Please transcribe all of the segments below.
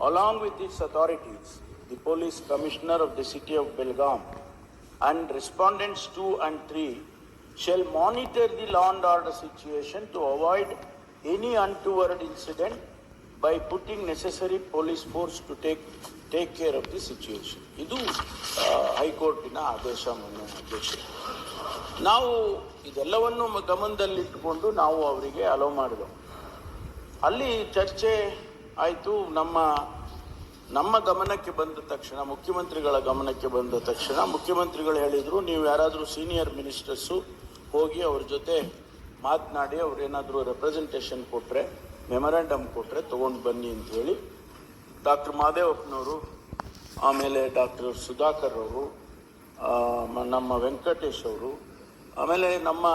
along with its authorities, the police commissioner of the city of Belgaum, and respondents 2 and 3 shall monitor the law and order situation to avoid any untoward incident by putting necessary police force to take, take care of the situation. ಇದು ಹೈಕೋರ್ಟಿನ ಆದೇಶ ಮಾನ್ಯ ಅಧ್ಯಕ್ಷ ನಾವು ಇದೆಲ್ಲವನ್ನು ಗಮನದಲ್ಲಿಟ್ಟುಕೊಂಡು ನಾವು ಅವರಿಗೆ ಅಲೋ ಮಾಡಿದೆವು ಅಲ್ಲಿ ಚರ್ಚೆ ಆಯಿತು, ನಮ್ಮ ನಮ್ಮ ಗಮನಕ್ಕೆ ಬಂದ ತಕ್ಷಣ, ಮುಖ್ಯಮಂತ್ರಿಗಳ ಗಮನಕ್ಕೆ ಬಂದ ತಕ್ಷಣ, ಮುಖ್ಯಮಂತ್ರಿಗಳು ಹೇಳಿದರು, ನೀವು ಯಾರಾದರೂ ಸೀನಿಯರ್ ಮಿನಿಸ್ಟರ್ಸು ಹೋಗಿ ಅವ್ರ ಜೊತೆ ಮಾತನಾಡಿ ಅವ್ರೇನಾದರೂ ರೆಪ್ರೆಸೆಂಟೇಷನ್ ಕೊಟ್ಟರೆ ಮೆಮೊರಾಂಡಮ್ ಕೊಟ್ಟರೆ ತೊಗೊಂಡು ಬನ್ನಿ ಅಂತ ಹೇಳಿ, ಡಾಕ್ಟರ್ ಮಾದೇವಪ್ಪನವರು, ಆಮೇಲೆ ಡಾಕ್ಟರ್ ಸುಧಾಕರ್ ಅವರು ನಮ್ಮ ವೆಂಕಟೇಶ್ ಅವರು, ಆಮೇಲೆ ನಮ್ಮ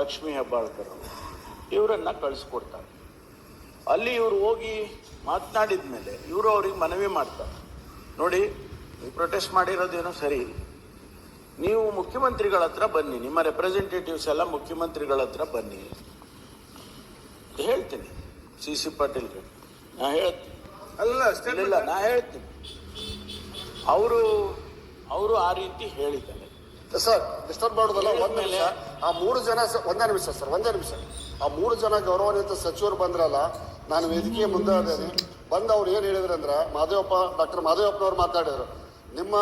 ಲಕ್ಷ್ಮಿ ಹೆಬ್ಬಾಳ್ಕರ್ ಅವರು, ಇವರನ್ನು ಕಳಿಸ್ಕೊಡ್ತಾರೆ. ಅಲ್ಲಿ ಇವರು ಹೋಗಿ ಮಾತನಾಡಿದ ಮೇಲೆ ಇವರು ಅವ್ರಿಗೆ ಮನವಿ ಮಾಡ್ತಾರೆ. ನೋಡಿ ನೀವು ಪ್ರೊಟೆಸ್ಟ್ ಮಾಡಿರೋದೇನೋ ಸರಿ ನೀವು ಮುಖ್ಯಮಂತ್ರಿಗಳ ಹತ್ರ ಬನ್ನಿ ನಿಮ್ಮ ರೆಪ್ರೆಸೆಂಟೇಟಿವ್ಸ್ ಎಲ್ಲ ಮುಖ್ಯಮಂತ್ರಿಗಳ ಹತ್ರ ಬನ್ನಿ. ಹೇಳ್ತೀನಿ ಸಿ ಸಿ ಪಾಟೀಲ್ ನಾ ಹೇಳ್ತೀನಿ. ಅಲ್ಲ ಇಲ್ಲ, ನಾ ಹೇಳ್ತೀನಿ. ಅವರು ಅವರು ಆ ರೀತಿ ಹೇಳಿದ್ದಾರೆ. ಸರ್ ಡಿಸ್ಟರ್ಬ್ ಮಾಡೋದಲ್ಲ ಒಂದ್ ನಿಮಿಷ. ಆ ಮೂರು ಜನ ಒಂದೇ ನಿಮಿಷ ಸರ್ ಒಂದೇ ನಿಮಿಷ. ಆ ಮೂರು ಜನ ಗೌರವಾನ್ವಿತ ಸಚಿವರು ಬಂದ್ರಲ್ಲ ನಾನು ವೇದಿಕೆಯ ಮುಂದೆ ಅದೇನೆ ಬಂದು ಅವ್ರು ಏನು ಹೇಳಿದ್ರು ಅಂದ್ರೆ ಮಾದೇವಪ್ಪ ಡಾಕ್ಟರ್ ಮಾದೇವಪ್ಪನವ್ರು ಮಾತಾಡಿದರು. ನಿಮ್ಮ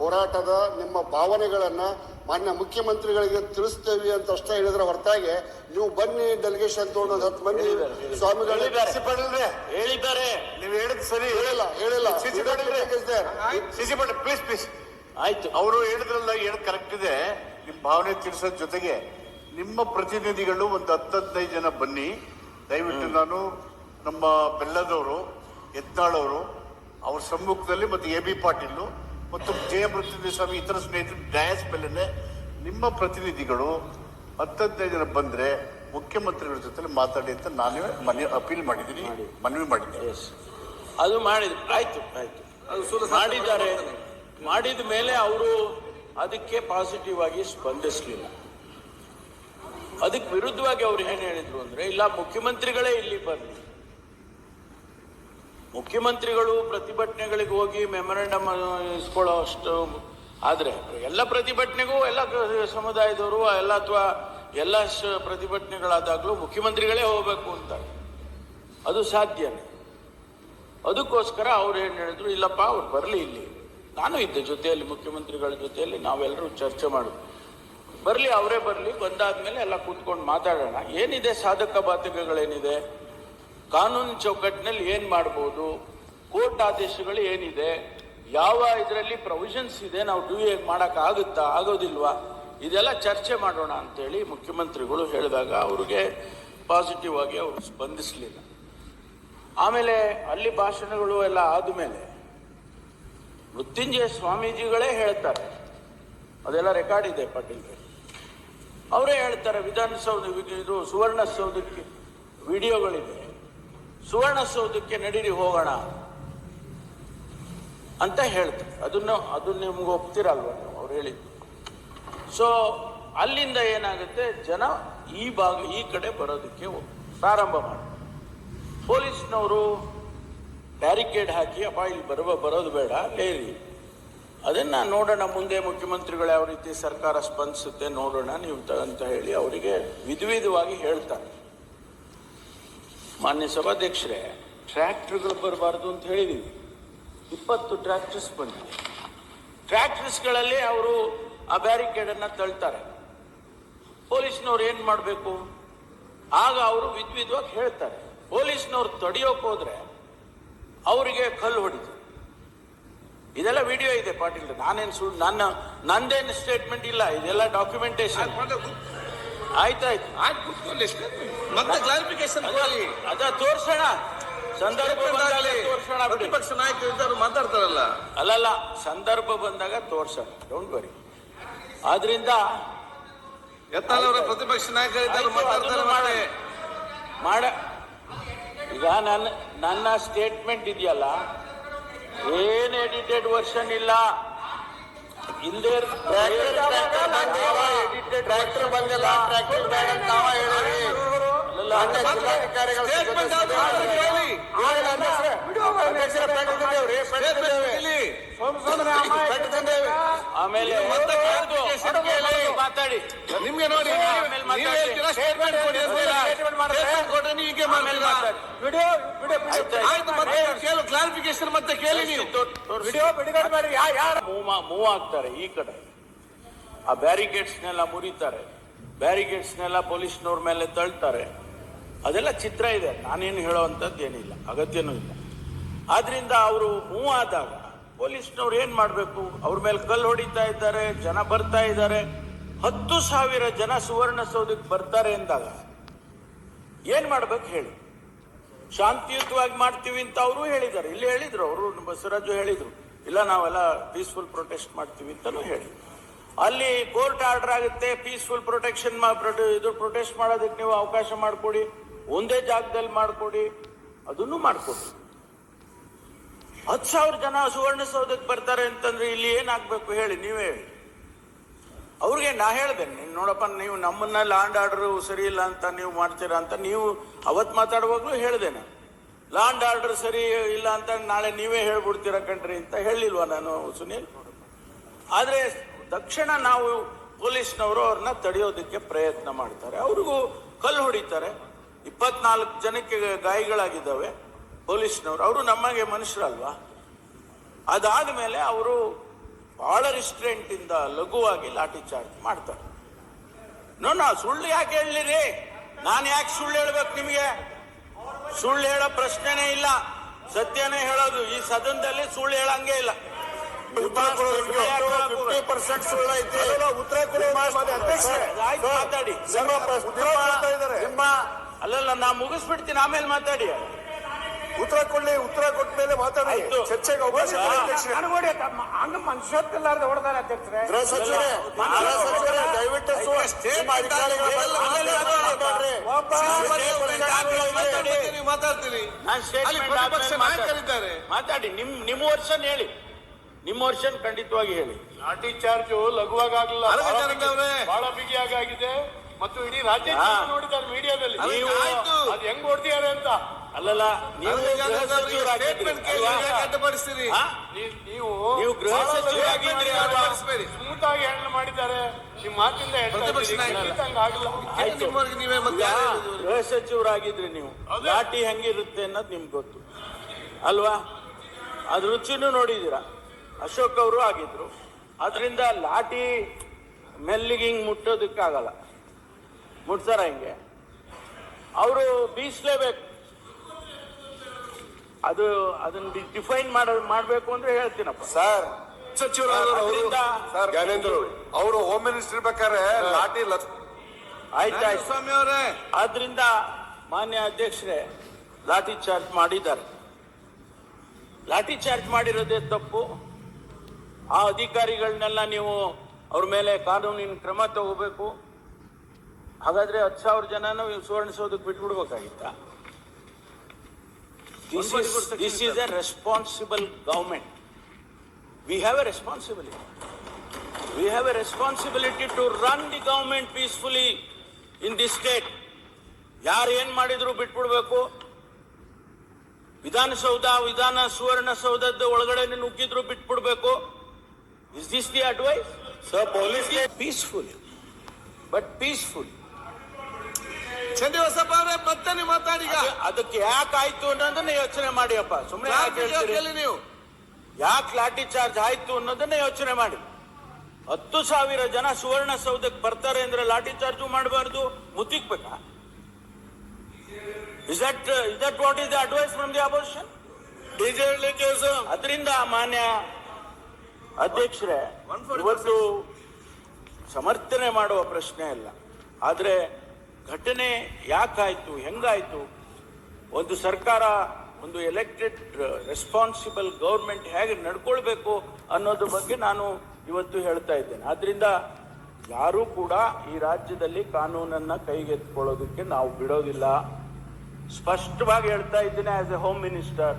ಹೋರಾಟದ ನಿಮ್ಮ ಭಾವನೆಗಳನ್ನು ಮಾನ್ಯ ಮುಖ್ಯಮಂತ್ರಿಗಳಿಗೆ ತಿಳಿಸ್ತೇವೆ ಅಂತ ಅಷ್ಟೇ ಹೇಳಿದ್ರೆ ಹೊರತಾಗಿ ನೀವು ಬನ್ನಿ ಡೆಲಿಗೇಷನ್ ತಗೊಂಡು ಹತ್ತು ಮಂದಿ ಸ್ವಾಮಿಗಳು ಹೇಳಿದ್ದಾರೆ. ನೀವು ಹೇಳಿದ್ ಸರಿ. ಹೇಳಿಲ್ಲ ಹೇಳಿಲ್ಲ. ಸಿಸಿ ಪಾಟೀಲ್ ಪ್ಲೀಸ್ ಪ್ಲೀಸ್ ಆಯ್ತು. ಅವರು ಹೇಳಿದ್ರಲ್ಲ ಹೇಳಿ ಕರೆಕ್ಟ್ ಇದೆ? ನಿಮ್ಮ ಭಾವನೆ ತಿಳಿಸೋದ್ ಜೊತೆಗೆ ನಿಮ್ಮ ಪ್ರತಿನಿಧಿಗಳು ಒಂದು ಹತ್ತು ಹದಿನೈದು ಜನ ಬನ್ನಿ. ದಯವಿಟ್ಟು ನಾನು ನಮ್ಮ ಬೆಲ್ಲದವರು ಯತ್ನಾಳವರು ಅವ್ರ ಸಮ್ಮುಖದಲ್ಲಿ ಮತ್ತು ಎ ಬಿ ಪಾಟೀಲ್ ಮತ್ತು ಜಯಮೃತ್ಯುಂಜಯ ಸ್ವಾಮಿ ಇತರ ಸ್ನೇಹಿತರು ಡಯಾಸ್ ಮೇಲೆನೆ ನಿಮ್ಮ ಪ್ರತಿನಿಧಿಗಳು ಹತ್ತು ಹದಿನೈದು ಜನ ಬಂದ್ರೆ ಮುಖ್ಯಮಂತ್ರಿಗಳ ಜೊತೆ ಮಾತಾಡಿ ಅಂತ ನಾನೇ ಮನವಿ ಅಪೀಲ್ ಮಾಡಿದ್ದೀನಿ ಮನವಿ ಮಾಡಿದ್ದೀನಿ. ಎಸ್ ಅದು ಮಾಡಿದ್ರು ಆಯ್ತು ಆಯ್ತು. ಮಾಡಿದ್ದಾರೆ. ಮಾಡಿದ ಮೇಲೆ ಅವರು ಅದಕ್ಕೆ ಪಾಸಿಟಿವ್ ಆಗಿ ಸ್ಪಂದಿಸಲಿಲ್ಲ. ಅದಕ್ಕೆ ವಿರುದ್ಧವಾಗಿ ಅವ್ರು ಏನು ಹೇಳಿದ್ರು ಅಂದ್ರೆ, ಇಲ್ಲ, ಮುಖ್ಯಮಂತ್ರಿಗಳೇ ಇಲ್ಲಿ ಬರಲಿ. ಮುಖ್ಯಮಂತ್ರಿಗಳು ಪ್ರತಿಭಟನೆಗಳಿಗೆ ಹೋಗಿ ಮೆಮೊರೆಂಡಮ್ ಇಸ್ಕೊಳ್ಳೋ ಅಷ್ಟು ಆದರೆ, ಎಲ್ಲ ಪ್ರತಿಭಟನೆಗೂ, ಎಲ್ಲ ಸಮುದಾಯದವರು, ಎಲ್ಲ ಅಥವಾ ಎಲ್ಲ ಪ್ರತಿಭಟನೆಗಳಾದಾಗಲೂ ಮುಖ್ಯಮಂತ್ರಿಗಳೇ ಹೋಗ್ಬೇಕು ಅಂತ. ಅದು ಸಾಧ್ಯನೇ. ಅದಕ್ಕೋಸ್ಕರ ಅವ್ರು ಏನು ಹೇಳಿದ್ರು, ಇಲ್ಲಪ್ಪ, ಅವ್ರು ಬರಲಿ ಇಲ್ಲಿ. ನಾನು ಇದ್ದೆ ಜೊತೆಯಲ್ಲಿ, ಮುಖ್ಯಮಂತ್ರಿಗಳ ಜೊತೆಯಲ್ಲಿ ನಾವೆಲ್ಲರೂ ಚರ್ಚೆ ಮಾಡಿದ್ವಿ ಬರಲಿ, ಅವರೇ ಬರಲಿ, ಬಂದಾದ್ಮೇಲೆ ಎಲ್ಲ ಕೂತ್ಕೊಂಡು ಮಾತಾಡೋಣ. ಏನಿದೆ ಸಾಧಕ ಬಾಧಕಗಳೇನಿದೆ? ಕಾನೂನು ಚೌಕಟ್ಟಿನಲ್ಲಿ ಏನು ಮಾಡ್ಬೋದು? ಕೋರ್ಟ್ ಆದೇಶಗಳು ಏನಿದೆ? ಯಾವ ಇದರಲ್ಲಿ ಪ್ರೊವಿಷನ್ಸ್ ಇದೆ? ನಾವು ಡ್ಯೂ ಹೇಗೆ ಮಾಡೋಕ್ಕಾಗುತ್ತಾ ಆಗೋದಿಲ್ವಾ? ಇದೆಲ್ಲ ಚರ್ಚೆ ಮಾಡೋಣ ಅಂತೇಳಿ ಮುಖ್ಯಮಂತ್ರಿಗಳು ಹೇಳಿದಾಗ ಅವ್ರಿಗೆ ಪಾಸಿಟಿವ್ ಆಗಿ ಅವರು ಸ್ಪಂದಿಸಲಿಲ್ಲ. ಆಮೇಲೆ ಅಲ್ಲಿ ಭಾಷಣಗಳು ಎಲ್ಲ ಆದಮೇಲೆ ಮೃತ್ಯುಂಜಯ ಸ್ವಾಮೀಜಿಗಳೇ ಹೇಳ್ತಾರೆ. ಅದೆಲ್ಲ ರೆಕಾರ್ಡ್ ಇದೆ ಪಾಟೀಲ್ ಅವರೇ ಹೇಳ್ತಾರೆ, ವಿಧಾನಸೌಧ ಇದು ಸುವರ್ಣಸೌಧಕ್ಕೆ ವಿಡಿಯೋಗಳಿದೆ. ಸುವರ್ಣಸೌಧಕ್ಕೆ ನಡೀರಿ, ಹೋಗೋಣ ಅಂತ ಹೇಳ್ತಾರೆ. ಅದನ್ನು ಅದು ನಿಮ್ಗೆ ಒಪ್ತಿರಲ್ವ ನೀವು? ಅವ್ರು ಹೇಳಿದ್ದು. ಸೊ ಅಲ್ಲಿಂದ ಏನಾಗುತ್ತೆ? ಜನ ಈ ಭಾಗ, ಈ ಕಡೆ ಬರೋದಕ್ಕೆ ಪ್ರಾರಂಭ ಮಾಡಿ ಪೊಲೀಸ್ನವರು ಬ್ಯಾರಿಕೇಡ್ ಹಾಕಿ, ಅಪ್ಪ, ಇಲ್ಲಿ ಬರುವ, ಬರೋದು ಬೇಡ ಲೇರಿ ಅದನ್ನ ನೋಡೋಣ ಮುಂದೆ ಮುಖ್ಯಮಂತ್ರಿಗಳು ಯಾವ ರೀತಿ ಸರ್ಕಾರ ಸ್ಪಂದಿಸುತ್ತೆ ನೋಡೋಣ ನೀವು ಅಂತ ಹೇಳಿ ಅವರಿಗೆ ವಿಧವಿಧವಾಗಿ ಹೇಳ್ತಾರೆ. ಮಾನ್ಯ ಸಭಾಧ್ಯಕ್ಷರೇ, ಟ್ರ್ಯಾಕ್ಟರ್ಗಳು ಬರಬಾರ್ದು ಅಂತ ಹೇಳಿದೀವಿ. ಇಪ್ಪತ್ತು ಟ್ರ್ಯಾಕ್ಟರ್ಸ್ ಬಂದಿದೆ ಟ್ರ್ಯಾಕ್ಟರ್ಸ್ಗಳಲ್ಲಿ ಅವರು ಆ ಬ್ಯಾರಿಕೇಡ್ ಅನ್ನ ತಳ್ತಾರೆ. ಪೊಲೀಸ್ನವ್ರು ಏನ್ ಮಾಡಬೇಕು? ಆಗ ಅವರು ವಿಧವಿಧವಾಗಿ ಹೇಳ್ತಾರೆ. ಪೊಲೀಸ್ನವ್ರು ತಡೆಯೋಕೆ ಅವರಿಗೆ ಕಲ್ಲು ಹೊಡಿತಾರೆ ಇದೆಲ್ಲ ವಿಡಿಯೋ ಇದೆ ಪಾಟೀಲ್ ನಾನೇನು ಸುಳ್ಳು ನನ್ನ ನಂದೇನು ಸ್ಟೇಟ್ಮೆಂಟ್ ಇಲ್ಲ ಇದೆಲ್ಲ ಡಾಕ್ಯುಮೆಂಟೇಶನ್ ಆಯ್ತಾಯ್ತು. ಆಯ್ತು ಕೂತ್ಕೊಳ್ಳಿ ಮತ್ತೆ ಕ್ಲಾರಿಫಿಕೇಶನ್ ಅದ ತೋರ್ಸೋಣ. ಸಂದರ್ಭ ಬಂದಾಗ ತೋರ್ಸೋಣ ಪ್ರತಿಪಕ್ಷ ನಾಯಕ ಇದ್ದರು ಮಾತಾಡ್ತಾರಲ್ಲ. ಅಲ್ಲಲ್ಲ ಸಂದರ್ಭ ಬಂದಾಗ ತೋರ್ಸೋಣ. ಡೋಂಟ್ ವರಿ ಆದ್ರಿಂದ ಎತ್ತಾಲವರ ಪ್ರತಿಪಕ್ಷ ನಾಯಕ ಇದ್ದವರು ಆಯ್ತು, ಮಾತಾಡ್ತಾರೆ ಮಾಡಿ. ಮಾಡ. ಈಗ ನನ್ನ ನನ್ನ ಸ್ಟೇಟ್ಮೆಂಟ್ ಇದೆಯಲ್ಲ ಏನ್ ಎಡಿಟೆಡ್ ವರ್ಷನ್ ಇಲ್ಲ. ಹಿಂದೆ ಟ್ರ್ಯಾಕ್ಟರ್ ಬಂದಿಲ್ಲ ಟ್ರ್ಯಾಕ್ಟರ್ ಬೇಡ ಅಂತ ಹೇಳಿ? ಆಮೇಲೆ ಮಾತಾಡಿ. ನಿಮ್ಗೆ ನೋಡಿ ಸ್ಟೇಟ್ಮೆಂಟ್ ಕೊಟ್ಟಿರ್ತೀರಾ ಸ್ಟೇಟ್ಮೆಂಟ್ ಕೊಟ್ರೆ ಹೀಗೆ ವಿಡಿಯೋ ವಿಡಿಯೋ ಆಯ್ತು, ಮತ್ತೆ ಕೇಳು ಕ್ಲಾರಿಫಿಕೇಶನ್ ಮತ್ತೆ ಕೇಳಿ ನೀವು. ವಿಡಿಯೋ ಬಿಡುಗಡೆ ಮಾಡಿ ಯಾರು? ಮೂವ್ ಮೂವ್ ಆಗ್ತಾರೆ ಈ ಕಡೆ. ಆ ಬ್ಯಾರಿಕೇಡ್ಸ್ನೆಲ್ಲ ಮುರಿತಾರೆ. ಬ್ಯಾರಿಕೇಡ್ಸ್ನೆಲ್ಲ ಪೊಲೀಸ್ನವ್ರ ಮೇಲೆ ತಳ್ತಾರೆ. ಅದೆಲ್ಲ ಚಿತ್ರ ಇದೆ. ನಾನೇನು ಹೇಳೋವಂಥದ್ದು ಏನಿಲ್ಲ. ಅಗತ್ಯನೂ ಇಲ್ಲ. ಆದ್ರಿಂದ ಅವರು ಮೂವ್ ಆದಾಗ ಪೊಲೀಸ್ನವ್ರು ಏನ್ ಮಾಡಬೇಕು? ಅವ್ರ ಮೇಲೆ ಕಲ್ಲು ಹೊಡಿತಾ ಇದ್ದಾರೆ ಜನ ಬರ್ತಾ ಇದ್ದಾರೆ. ಹತ್ತು ಸಾವಿರ ಜನ ಸುವರ್ಣಸೌಧಕ್ಕೆ ಬರ್ತಾರೆ ಎಂದಾಗ ಏನ್ ಮಾಡ್ಬೇಕು ಹೇಳಿ. ಶಾಂತಿಯುತವಾಗಿ ಮಾಡ್ತೀವಿ ಅಂತ ಅವರು ಹೇಳಿದ್ದಾರೆ. ಇಲ್ಲಿ ಹೇಳಿದ್ರು, ಅವರು ಬಸವರಾಜು ಹೇಳಿದ್ರು. ಇಲ್ಲ, ನಾವೆಲ್ಲ ಪೀಸ್ಫುಲ್ ಪ್ರೊಟೆಸ್ಟ್ ಮಾಡ್ತೀವಿ ಅಂತಲೂ ಹೇಳಿ. ಅಲ್ಲಿ ಕೋರ್ಟ್ ಆರ್ಡರ್ ಆಗುತ್ತೆ ಪೀಸ್ಫುಲ್ ಪ್ರೊಟೆಕ್ಷನ್ ಇದು ಪ್ರೊಟೆಸ್ಟ್ ಮಾಡೋದಕ್ಕೆ ನೀವು ಅವಕಾಶ ಮಾಡಿಕೊಡಿ, ಒಂದೇ ಜಾಗದಲ್ಲಿ ಮಾಡಿಕೊಡಿ, ಅದನ್ನು ಮಾಡಿಕೊಡಿ. ಹತ್ತು ಸಾವಿರ ಜನ ಸುವರ್ಣಸೌಧಕ್ಕೆ ಬರ್ತಾರೆ ಅಂತಂದ್ರೆ ಇಲ್ಲಿ ಏನಾಗಬೇಕು ಹೇಳಿ, ನೀವೇ ಹೇಳಿ. ಅವ್ರಿಗೆ ನಾ ಹೇಳ್ದೆ, ನೀನ್ ನೋಡಪ್ಪ, ನೀವು ನಮ್ಮನ್ನ ಲ್ಯಾಂಡ್ ಆರ್ಡರ್ ಸರಿ ಇಲ್ಲ ಅಂತ ನೀವು ಮಾಡ್ತೀರಾ ಅಂತ ನೀವು ಅವತ್ತು ಮಾತಾಡುವಾಗಲೂ ಹೇಳ್ದೆ ನಾನು. ಲಾಂಡ್ ಆರ್ಡರ್ ಸರಿ ಇಲ್ಲ ಅಂತ ನಾಳೆ ನೀವೇ ಹೇಳ್ಬಿಡ್ತೀರಾ ಕಣ್ರಿ ಅಂತ ಹೇಳಿಲ್ವಾ ನಾನು ಸುನೀಲ್? ಆದರೆ ತಕ್ಷಣ ನಾವು ಪೊಲೀಸ್ನವರು ಅವ್ರನ್ನ ತಡೆಯೋದಕ್ಕೆ ಪ್ರಯತ್ನ ಮಾಡ್ತಾರೆ. ಅವ್ರಿಗೂ ಕಲ್ಲು ಹೊಡಿತಾರೆ. ಇಪ್ಪತ್ನಾಲ್ಕು ಜನಕ್ಕೆ ಗಾಯಗಳಾಗಿದ್ದಾವೆ ಪೊಲೀಸ್ನವರು. ಅವರು ನಮಗೆ ಮನುಷ್ಯರಲ್ವಾ? ಅದಾದ ಮೇಲೆ ಅವರು ಬಹಳ ರಿಸ್ಟ್ರೆಂಟ್ ಇಂದ ಲಘುವಾಗಿ ಲಾಠಿ ಚಾರ್ಜ್ ಮಾಡ್ತಾರೆ. ನೋ ನಾ ಸುಳ್ಳು ಯಾಕೆ ಹೇಳಲಿರಿ? ನಾನು ಯಾಕೆ ಸುಳ್ಳು ಹೇಳ್ಬೇಕು ನಿಮಗೆ? ಸುಳ್ಳು ಹೇಳೋ ಪ್ರಶ್ನೆನೇ ಇಲ್ಲ. ಸತ್ಯನೇ ಹೇಳೋದು. ಈ ಸದನದಲ್ಲಿ ಸುಳ್ಳು ಹೇಳಂಗೆ ಇಲ್ಲ. ಮಾತಾಡಿ. ನಿಮ್ಮ ಅಲ್ಲಲ್ಲ ನಾ ಮುಗಿಸ್ಬಿಡ್ತೀನಿ ಆಮೇಲೆ ಮಾತಾಡಿ. ಉತ್ತರ ಕೊಡ್ಲಿ ಉತ್ತರ ಕೊಟ್ಟ ಮೇಲೆ ಮಾತಾಡಿ. ಚರ್ಚೆಗೆ ಅವಕಾಶ. ನನಗೋಡಿ ಹಂಗ ಮನುಷ್ಯತ್ತಿಲ್ಲಾರ್ದ ಹೊಡೆದಾರ ಅಧ್ಯಕ್ಷರೇ ದಯವಿಟ್ಟು ಸು- ಮಾತಾಡ್ತೀನಿ ಮಾತಾಡಿ. ನಿಮ್ ನಿಮ್ಮ ವರ್ಷನ್ ಹೇಳಿ ನಿಮ್ಮ ವರ್ಷನ್ ಖಂಡಿತವಾಗಿ ಹೇಳಿ ಲಾಠಿ ಚಾರ್ಜ್ ಲಘುವಾಗಿ ಆಗಲ್ಲ. ಬಹಳ ಬಿಗಿಯಾಗಿ ಆಗಿದೆ ಮತ್ತು ಇಡೀ ರಾಜ್ಯ. ನೋಡಿದ್ದಾರೆ ಮೀಡಿಯಾದಲ್ಲಿ. ನೀವು- ಅದು ಹೆಂಗ್ ಓಡ್ತಿದ್ದಾರೆ ಅಂತ. ಅಲ್ಲಲ್ಲ ನೀವು ನೀವು ನೀವು ಗೃಹ ಸಚಿವರಾಗಿ ಸಚಿವರಾಗಿದ್ರಿ ಲಘುವಾಗಿ ಅಲ್ವಾ? ಅಡ್ಡಪಡಿಸ್ಬೇಡಿ. ಸ್ಮೂತ್ ಆಗಿ ಹ್ಯಾಂಡಲ್ ಮಾಡಿದ್ದಾರೆ. ನಿಮ್ಮ ಮಾತಿಂದ ಆಗಲ್ಲ ಆಯ್ತು. ನೀವೇ ಮತ್ತೆ? ಗೃಹ ಸಚಿವರಾಗಿದ್ರಿ ನೀವು. ಲಾಟಿ ಲಾಠಿ ಹೆಂಗಿರುತ್ತೆ ಅನ್ನೋದು ನಿಮ್ಗೆ ಗೊತ್ತು. ಅಲ್ವಾ? ಅದ್ ರುಚಿನೂ ನೋಡಿದಿರ ಅಶೋಕ್ ಅವರು ಆಗಿದ್ರು. ಅದರಿಂದ ಲಾಟಿ ಮೆಲ್ಲಿಗೆ ಹಿಂಗ್ ಮುಟ್ಟೋದಕ್ಕಾಗಲ್ಲ. ಮುಟ್ತಾರ ಹಿಂಗೆ. ಅವರು ಬೀಸಲೇಬೇಕು. ಅದು ಅದನ್ನ ಡಿಫೈನ್ ಮಾಡ ಮಾಡಬೇಕು ಅಂದ್ರೆ ಹೇಳ್ತೀನಪ್ಪ. ಸರ್ ಸಚಿವರಾದವರು ಅವರು ಜ್ಞಾನೇಂದ್ರ ಹೋಮ್ ಮಿನಿಸ್ಟರ್ ಬೇಕಾದ್ರೆ ಲಾಟಿ ಆಯ್ತಾಯ್ತು ಸ್ವಾಮಿ ಅವರೇ. ಆದ್ರಿಂದ ಮಾನ್ಯ ಅಧ್ಯಕ್ಷರೇ ಲಾಠಿ ಚಾರ್ಜ್ ಮಾಡಿದ್ದಾರೆ. ಲಾಠಿ ಚಾರ್ಜ್ ಮಾಡಿರೋದೇ ತಪ್ಪು. ಆ ಅಧಿಕಾರಿಗಳನ್ನೆಲ್ಲ ನೀವು ಅವ್ರ ಮೇಲೆ ಕಾನೂನಿನ ಕ್ರಮ ತಗೋಬೇಕು. ಹಾಗಾದ್ರೆ ಹತ್ತು ಸಾವಿರ ಜನನು ಸುವರ್ಣಿಸೋದಕ್ಕೆ ಬಿಟ್ಬಿಡ್ಬೇಕಾಗಿತ್ತ? This is a responsible government we have a responsibility we have a responsibility to run the government peacefully in this state ಯಾರು ಏನು ಮಾಡಿದ್ರು ಬಿಟ್ಬಿಡ್ಬೇಕು? ವಿಧಾನಸೌಧ ವಿಧಾನ ಸುವರ್ಣಸೌಧದ ಒಳಗಡೆ ನುಗ್ಗಿದ್ರು ಬಿಟ್ಬಿಡ್ಬೇಕು. Is this the advice peaceful but peaceful Chandivasappa ಅವರೇ ಮತ್ತೆ ನೀವು ಮಾತಾಡಿ ಅದಕ್ಕೆ ಯಾಕೆ ಆಯ್ತು ಅನ್ನೋದನ್ನ ಯೋಚನೆ ಸುಮ್ಮನೆ Clarification ಹೇಳ್ತೀರಿ? ಕೇಳಿ ನೀವು? ಯಾಕೆ ಲಾಠಿ ಚಾರ್ಜ್ ಆಯ್ತು ಅನ್ನೋದನ್ನ ಯೋಚನೆ ಮಾಡಿ. ಹತ್ತು ಸಾವಿರ ಜನ ಸುವರ್ಣಸೌಧಕ್ಕೆ ಬರ್ತಾರೆ ಅಂದ್ರೆ ಲಾಠಿ ಚಾರ್ಜು ಮಾಡಬಾರ್ದು ಮುತ್ತಿಕ್ಬೇಕಾ? Is that is that what is the advice from the opposition ಅದರಿಂದ ಮಾನ್ಯ ಅಧ್ಯಕ್ಷರೇ ಇವತ್ತು ಸಮರ್ಥನೆ ಮಾಡುವ ಪ್ರಶ್ನೆ ಅಲ್ಲ ಆದ್ರೆ ಘಟನೆ ಯಾಕಾಯಿತು, ಹೆಂಗಾಯಿತು? ಒಂದು ಸರ್ಕಾರ, ಒಂದು ಎಲೆಕ್ಟೆಡ್ ರೆಸ್ಪಾನ್ಸಿಬಲ್ ಗೌರ್ಮೆಂಟ್ ಹೇಗೆ ನಡ್ಕೊಳ್ಬೇಕು ಅನ್ನೋದ್ರ ಬಗ್ಗೆ ನಾನು ಇವತ್ತು ಹೇಳ್ತಾ ಇದ್ದೇನೆ. ಆದ್ರಿಂದ ಯಾರೂ ಕೂಡ ಈ ರಾಜ್ಯದಲ್ಲಿ ಕಾನೂನನ್ನ ಕೈಗೆತ್ಕೊಳ್ಳೋದಕ್ಕೆ ನಾವು ಬಿಡೋದಿಲ್ಲ. ಸ್ಪಷ್ಟವಾಗಿ ಹೇಳ್ತಾ ಇದ್ದೇನೆ ಆಸ್ ಎ ಹೋಮ್ ಮಿನಿಸ್ಟರ್